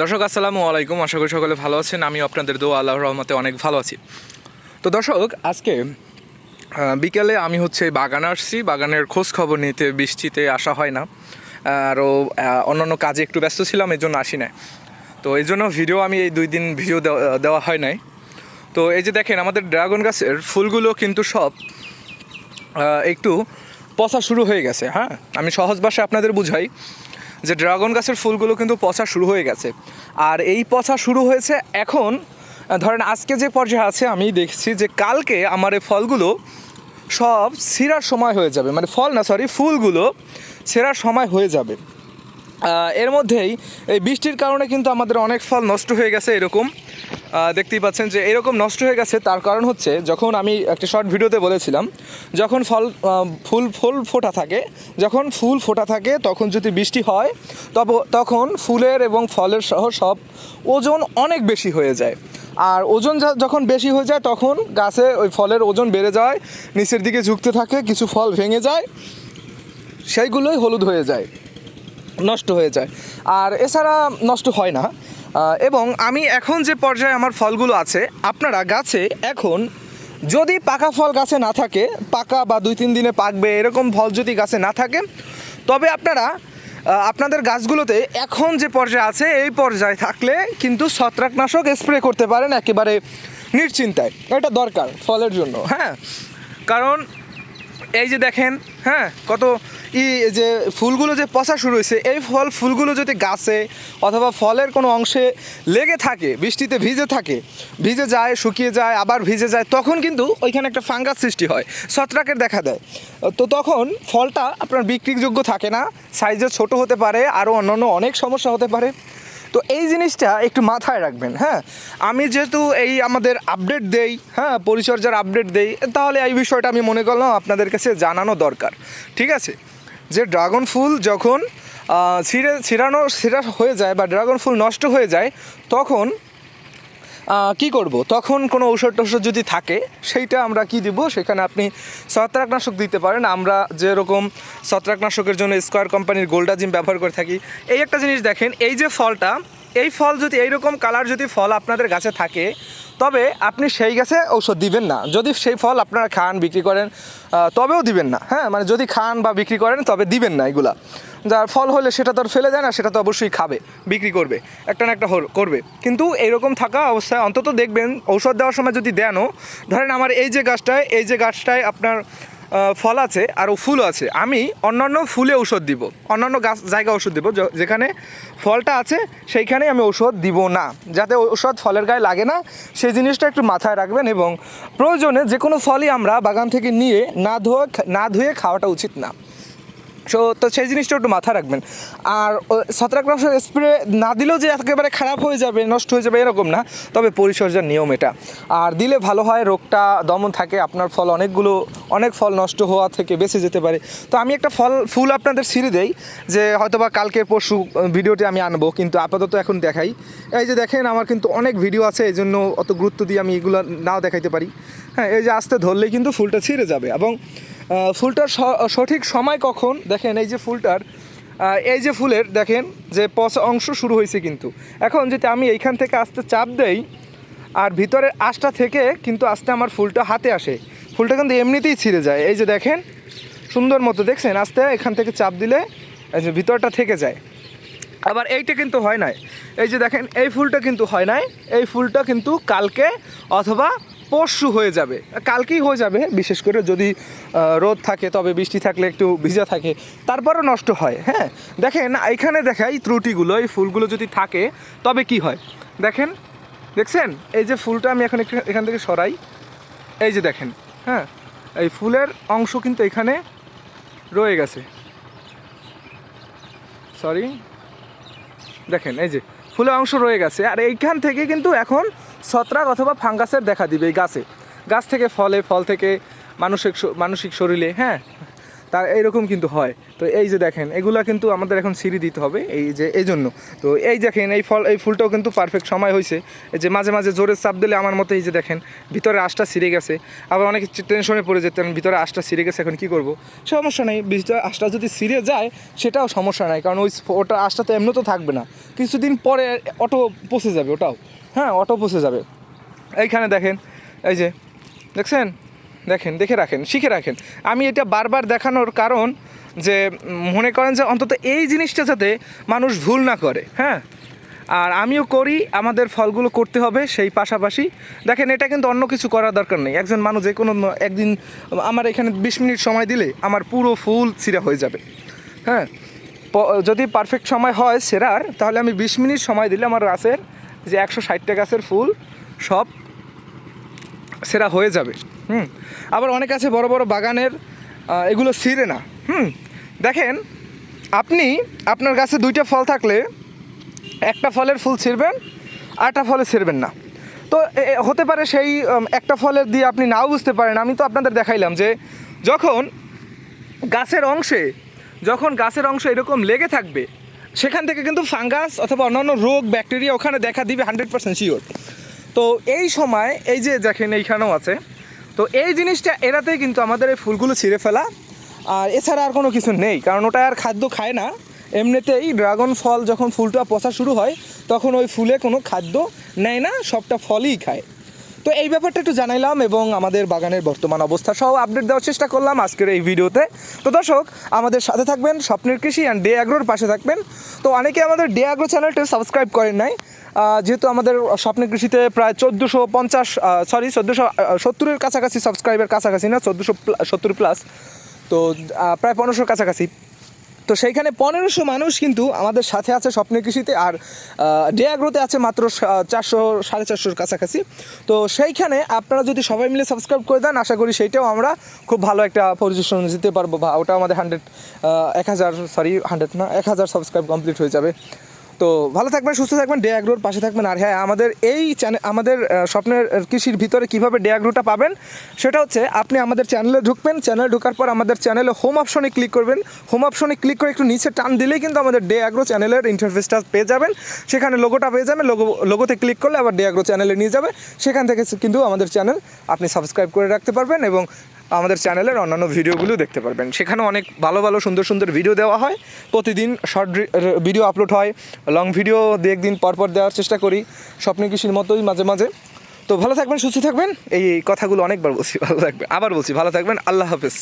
দর্শক, আসসালামু আলাইকুম। আশা করি সকলে ভালো আছেন। আমি আপনাদের দোয়া, আল্লাহর রহমতে অনেক ভালো আছি। তো দর্শক, আজকে বিকেলে আমি হচ্ছে বাগান আসছি। বাগানের খোঁজ খবর নিতে বৃষ্টিতে আসা হয় না। আরও অন্যান্য কাজে একটু ব্যস্ত ছিলাম এই জন্য আসি নাই। তো এই জন্য ভিডিও আমি এই দুই দিন ভিডিও দেওয়া হয় নাই। তো এই যে দেখেন, আমাদের ড্রাগন গাছের ফুলগুলো কিন্তু সব একটু পচা শুরু হয়ে গেছে হ্যাঁ? আমি সহজ ভাষায় আপনাদের বুঝাই। যে ড্রাগন গাছের ফুলগুলো কিন্তু পচা শুরু হয়ে গেছে। আর এই পচা শুরু হয়েছে এখন ধরেন আজকে যে পর্যায়ে আছে, আমি দেখছি যে কালকে আমার এই ফলগুলো সব ছিঁড়ার সময় হয়ে যাবে। মানে ফল না সরি ফুলগুলো ছেঁড়ার সময় হয়ে যাবে। এর মধ্যেই এই বৃষ্টির কারণে কিন্তু আমাদের অনেক ফল নষ্ট হয়ে গেছে এরকম। দেখতেই পাচ্ছেন যে এরকম নষ্ট হয়ে গেছে। তার কারণ হচ্ছে, যখন আমি একটা শর্ট ভিডিওতে বলেছিলাম, যখন ফল ফুল ফুল ফোটা থাকে, যখন ফুল ফোটা থাকে, তখন যদি বৃষ্টি হয়, তব, তখন ফুলের এবং ফলের সহ সব ওজন অনেক বেশি হয়ে যায়। আর ওজন যখন বেশি হয়ে যায়, তখন গাছে ওই ফলের ওজন বেড়ে যায়, নিচের দিকে ঝুঁকতে থাকে, কিছু ফল ভেঙে যায়, সেইগুলোই হলুদ হয়ে যায়, নষ্ট হয়ে যায়। আর এছাড়া নষ্ট হয় না। এবং আমি এখন যে পর্যায়ে আমার ফলগুলো আছে, আপনারা গাছে এখন যদি পাকা ফল গাছে না থাকে, পাকা বা দুই তিন দিনে পাকবে, এরকম ফল যদি গাছে না থাকে, তবে আপনারা আপনাদের গাছগুলোতে এখন যে পর্যায়ে আছে, এই পর্যায়ে থাকলে কিন্তু ছত্রাকনাশক স্প্রে করতে পারেন একেবারে নিশ্চিন্তায়। এটা দরকার ফলের জন্য। হ্যাঁ কারণ এই যে দেখেন হ্যাঁ কত ই যে ফুলগুলো যে পচা শুরু হয়েছে, এই ফল ফুলগুলো যদি গাছে অথবা ফলের কোনো অংশে লেগে থাকে, বৃষ্টিতে ভিজে থাকে, ভিজে যায়, শুকিয়ে যায়, আবার ভিজে যায়, তখন কিন্তু ওইখানে একটা ফাঙ্গাস সৃষ্টি হয়, ছত্রাকের দেখা দেয়। তো তখন ফলটা আপনার বিক্রিযোগ্য থাকে না সাইজে ছোট হতে পারে, আরও অন্যান্য অনেক সমস্যা হতে পারে। তো এই জিনিসটা একটু মাথায় রাখবেন হ্যাঁ? আমি যেহেতু এই আমাদের আপডেট দেই হ্যাঁ পরিচর্যার আপডেট দেই, তাহলে এই বিষয়টা আমি মনে করলাম আপনাদের কাছে জানানো দরকার, ঠিক আছে? যে ড্রাগন ফুল যখন ছিঁড়ে ছিঁড়ানো ছিঁড়া হয়ে যায় বা ড্রাগন ফুল নষ্ট হয়ে যায়, তখন কি করব? তখন কোনো ঔষধ টৌষধ যদি থাকে, সেইটা আমরা কি দিব? সেখানে আপনি ছত্রাকনাশক দিতে পারেন। আমরা যেরকম ছত্রাকনাশকের জন্য স্কোয়ার কোম্পানির গোল্ডাজিম ব্যবহার করে থাকি। এই একটা জিনিস দেখেন, এই যে ফলটা, এই ফল যদি এইরকম কালার যদি ফল আপনাদের গাছে থাকে তবে আপনি সেই গাছে ঔষধ দিবেন না। যদি সেই ফল আপনারা খান, বিক্রি করেন তবেও দিবেন না হ্যাঁ? মানে যদি খান বা বিক্রি করেন, তবে দিবেন না এগুলা। যার ফল হলে সেটা তো আর ফেলে দেয় না, সেটা তো অবশ্যই খাবে, বিক্রি করবে, একটা না একটা করবে। কিন্তু এরকম থাকা অবস্থায় অন্তত দেখবেন ঔষধ দেওয়ার সময় যদি দেনও, ধরেন আমার এই যে গাছটায়, এই যে গাছটায় আপনার ফল আছে আর ফুল আছে। আমি অন্যান্য ফুলে ঔষধ দিব। অন্যান্য গাছ জায়গায় ওষুধ দিব। যেখানে ফলটা আছে সেইখানে আমি ঔষধ দিব না। যাতে ঔষধ ফলের গায়ে লাগে না, সেই জিনিসটা একটু মাথায় রাখবেন এবং প্রয়োজনে যে কোনো ফলই আমরা বাগান থেকে নিয়ে না ধোয়া না ধুয়ে খাওয়াটা উচিত না। সো তো সেই জিনিসটা একটু মাথায় রাখবেন। আর ছত্রাকনাশক স্প্রে না দিলেও যে একেবারে খারাপ হয়ে যাবে, নষ্ট হয়ে যাবে, এরকম না। তবে পরিচর্যার নিয়ম এটা। আর দিলে ভালো হয়, রোগটা দমন থাকে, আপনার ফল অনেকগুলো, অনেক ফল নষ্ট হওয়া থেকে বেঁচে যেতে পারে। তো আমি একটা ফল, ফুল আপনাদের ছিঁড়ে দেই, যে হয়তোবা কালকে পরশু ভিডিওটি আমি আনব, কিন্তু আপাতত এখন দেখাই। এই যে দেখেন, আমার কিন্তু অনেক ভিডিও আছে এই জন্য অত গুরুত্ব দিয়ে আমি এগুলো নাও দেখাইতে পারি। হ্যাঁ এই যে আস্তে ধরলেই কিন্তু ফুলটা ছিঁড়ে যাবে। এবং ফুলটার সঠিক সময় কখন? দেখেন, এই যে ফুলটার এই যে ফুলের, দেখেন যে পচা অংশ শুরু হয়েছে কিন্তু। এখন যদি আমি এইখান থেকে আস্তে চাপ দেই, আর ভিতরের আঁশটা থেকে কিন্তু আস্তে আমার ফুলটা হাতে আসে। ফুলটা কিন্তু এমনিতেই ছিঁড়ে যায়। এই যে দেখেন, সুন্দর মতো দেখছেন? আস্তে এখান থেকে চাপ দিলে এই যে ভিতরটা থেকে যায়। আবার এইটা কিন্তু হয় নাই। এই যে দেখেন, এই ফুলটা কিন্তু হয় নাই। এই ফুলটা কিন্তু কালকে অথবা পরশু হয়ে যাবে। কালকেই হয়ে যাবে, বিশেষ করে যদি রোদ থাকে, তবে বৃষ্টি থাকলে একটু ভিজা থাকে, তারপরও নষ্ট হয় হ্যাঁ? দেখেন এখানে দেখাই ত্রুটিগুলো, এই ফুলগুলো যদি থাকে, তবে কি হয়? দেখেন, দেখছেন? এই যে ফুলটা আমি এখন এখান থেকে সরাই, এই যে দেখেন হ্যাঁ? এই ফুলের অংশ কিন্তু এখানে রয়ে গেছে। সরি দেখেন, এই যে ফুলের অংশ রয়ে গেছে, আর এইখান থেকে কিন্তু এখন ছত্রাক অথবা ফাঙ্গাসের দেখা দিবে এই গাছে। গাছ থেকে ফলে, ফল থেকে মানসিক মানসিক শরীরে হ্যাঁ? তার এইরকম কিন্তু হয়। তো এই যে দেখেন, এগুলা কিন্তু আমাদের এখন সিঁড়ি দিতে হবে এই যে এই জন্য তো এই দেখেন, এই ফল, এই ফুলটাও কিন্তু পারফেক্ট সময় হয়েছে এই যে মাঝে মাঝে জোরে চাপ দিলে আমার মতো এই যে দেখেন, ভিতরে আশটা সিঁড়ে গেছে। আবার অনেকে টেনশনে পড়ে যেতেন ভিতরে আশটা সিঁড়ে গেছে, এখন কি করব? সমস্যা নেই, ভিতরে আশটা যদি সিঁড়ে যায়, সেটাও সমস্যা নাই। কারণ ওই ওটা আশটা তো এমনি তো থাকবে না। কিছুদিন পরে অটো পচে যাবে ওটাও। হ্যাঁ অটো পচে যাবে। এইখানে দেখেন, এই যে, দেখছেন? দেখেন, দেখে রাখেন, শিখে রাখেন। আমি এটা বারবার দেখানোর কারণ যে মনে করেন যে অন্তত এই জিনিসটা যাতে মানুষ ভুল না করে হ্যাঁ? আর আমিও করি, আমাদের ফলগুলো করতে হবে সেই পাশাপাশি। দেখেন, এটা কিন্তু অন্য কিছু করার দরকার নেই। একজন মানুষ যে কোনো একদিন আমার এখানে বিশ মিনিট সময় দিলে আমার পুরো ফুল ছিঁড়া হয়ে যাবে হ্যাঁ? যদি পারফেক্ট সময় হয় সেরার, তাহলে আমি বিশ মিনিট সময় দিলে আমার গাছের যে একশো ষাটটা গাছের ফুল সব সেরা হয়ে যাবে। হুম? আবার অনেক আছে বড় বড় বাগানের এগুলো ছিঁড়ে না। হুম? দেখেন, আপনি, আপনার গাছে দুইটা ফল থাকলে একটা ফলের ফুল ছিঁড়বেন আরটা ফলে ছিঁড়বেন না। তো হতে পারে সেই একটা ফলের দিয়ে আপনি নাও বুঝতে পারেন। আমি তো আপনাদের দেখাইলাম যে যখন গাছের অংশে, যখন গাছের অংশ এরকম লেগে থাকবে, সেখান থেকে কিন্তু ফাঙ্গাস অথবা অন্যান্য রোগ, ব্যাকটেরিয়া ওখানে দেখা দিবে হান্ড্রেড পার্সেন্ট শিওর তো এই সময়, এই যে দেখেন এইখানেও আছে, তো এই জিনিসটা এড়াতেই কিন্তু আমাদের এই ফুলগুলো ছিঁড়ে ফেলা। আর এছাড়া আর কোনো কিছু নেই, কারণ ওটা আর খাদ্য খায় না। এমনিতেই ড্রাগন ফল যখন ফুলটা পচা শুরু হয়, তখন ওই ফুলে কোনো খাদ্য নেয় না, সবটা ফলই খায়। তো এই ব্যাপারটা একটু জানাইলাম এবং আমাদের বাগানের বর্তমান অবস্থা সহ আপডেট দেওয়ার চেষ্টা করলাম আজকের এই ভিডিওতে। তো দর্শক, আমাদের সাথে থাকবেন স্বপ্নের কৃষি অ্যান্ড ডে অ্যাগ্রোর পাশে থাকবেন। তো অনেকে আমাদের ডে অ্যাগ্রো চ্যানেলটি সাবস্ক্রাইব করেন নাই যেহেতু আমাদের স্বপ্নের কৃষিতে প্রায় চোদ্দোশো পঞ্চাশ সরি চোদ্দোশো সত্তরের কাছাকাছি সাবস্ক্রাইবের কাছাকাছি না, চোদ্দোশো সত্তর প্লাস তো প্রায় পনেরোশোর কাছাকাছি। তো সেইখানে পনেরোশো মানুষ কিন্তু আমাদের সাথে আছে স্বপ্নের কৃষিতে আর ডে অ্যাগ্রোতে আছে মাত্র চারশো, সাড়ে চারশোর কাছাকাছি। তো সেইখানে আপনারা যদি সবাই মিলে সাবস্ক্রাইব করে দেন, আশা করি সেইটাও আমরা খুব ভালো একটা পজিশন দিতে পারব। বা ওটা আমাদের হান্ড্রেড এক হাজার সরি হান্ড্রেড না, এক হাজার সাবস্ক্রাইব কমপ্লিট হয়ে যাবে। তো ভালো থাকবেন, সুস্থ থাকবেন ডে অ্যাগ্রোর পাশে থাকবেন। আর হ্যাঁ আমাদের এই চ্যানেল আমাদের স্বপ্নের কৃষির ভিতরে কীভাবে ডে অ্যাগ্রোটা পাবেন, সেটা হচ্ছে আপনি আমাদের চ্যানেলে ঢুকবেন। চ্যানেলে ঢোকার পর আমাদের চ্যানেলে হোম অপশনে ক্লিক করবেন। হোম অপশনে ক্লিক করে একটু নিচে টান দিলেই কিন্তু আমাদের ডে অ্যাগ্রো চ্যানেলের ইন্টারফেসটা পেয়ে যাবেন। সেখানে লোগোটা পেয়ে যাবেন। লোগো লোগোতে ক্লিক করলে আবার ডে অ্যাগ্রো চ্যানেলে নিয়ে যাবে। সেখান থেকে কিন্তু আমাদের চ্যানেল আপনি সাবস্ক্রাইব করে রাখতে পারবেন এবং আমাদের চ্যানেলের অন্যান্য ভিডিওগুলো দেখতে পারবেন। সেখানে অনেক ভালো ভালো, সুন্দর সুন্দর ভিডিও দেওয়া হয়। প্রতিদিন শর্ট ভিডিও আপলোড হয়। লং ভিডিও দু একদিন পর পর দেওয়ার চেষ্টা করি। স্বপ্ন কৃষির মতোই মাঝে মাঝে। তো ভালো থাকবেন, সুস্থ থাকবেন। এই কথাগুলো অনেকবার বলছি, ভালো থাকবেন। আবার বলছি, ভালো থাকবেন। আল্লাহ হাফেজ।